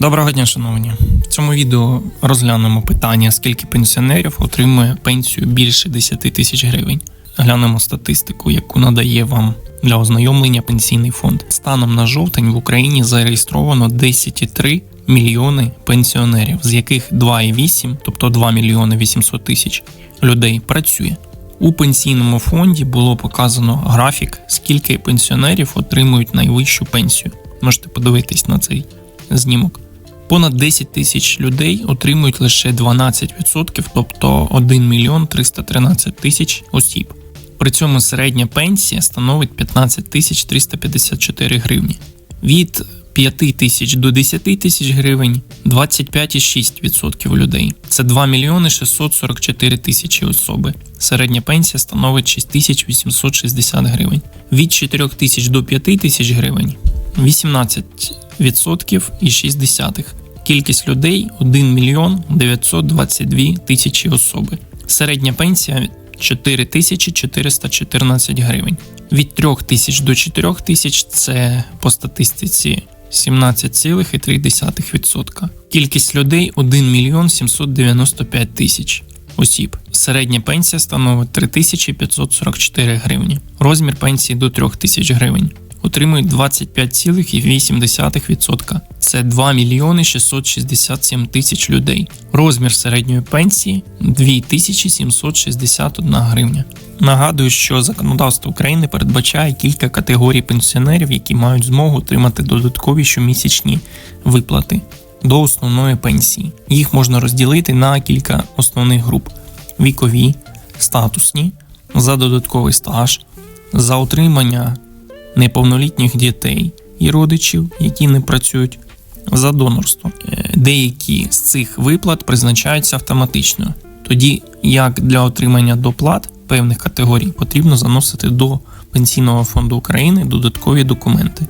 Доброго дня, шановні. В цьому відео розглянемо питання, скільки пенсіонерів отримує пенсію більше 10 тисяч гривень. Глянемо статистику, яку надає вам для ознайомлення пенсійний фонд. Станом на жовтень в Україні зареєстровано 10,3 мільйони пенсіонерів, з яких 2,8, тобто 2 мільйони 800 тисяч людей працює. У пенсійному фонді було показано графік, скільки пенсіонерів отримують найвищу пенсію. Можете подивитись на цей знімок. Понад 10 тисяч людей отримують лише 12%, тобто 1 мільйон 313 тисяч осіб. При цьому середня пенсія становить 15 тисяч 354 гривні. Від 5 тисяч до 10 тисяч гривень 25,6% людей. Це 2 мільйони 644 тисячі особи. Середня пенсія становить 6860 гривень. Від 4 тисяч до 5 тисяч гривень 18% і 6 десятих. Кількість людей 1 мільйон 922 тисячі особи. Середня пенсія 4 тисячі 414 гривень. Від 3 тисяч до 4 тисяч це по статистиці 17,3%. Кількість людей 1 мільйон 795 тисяч осіб. Середня пенсія становить 3544 гривні. Розмір пенсії до 3 тисяч гривень. Отримують 25,8%. Це 2 мільйони 667 тисяч людей. Розмір середньої пенсії 2761 гривня. Нагадую, що законодавство України передбачає кілька категорій пенсіонерів, які мають змогу отримати додаткові щомісячні виплати до основної пенсії. Їх можна розділити на кілька основних груп: вікові, статусні, за додатковий стаж, за отримання неповнолітніх дітей і родичів, які не працюють, за донорство. Е, Деякі з цих виплат призначаються автоматично, тоді як для отримання доплат певних категорій потрібно заносити до Пенсійного фонду України додаткові документи.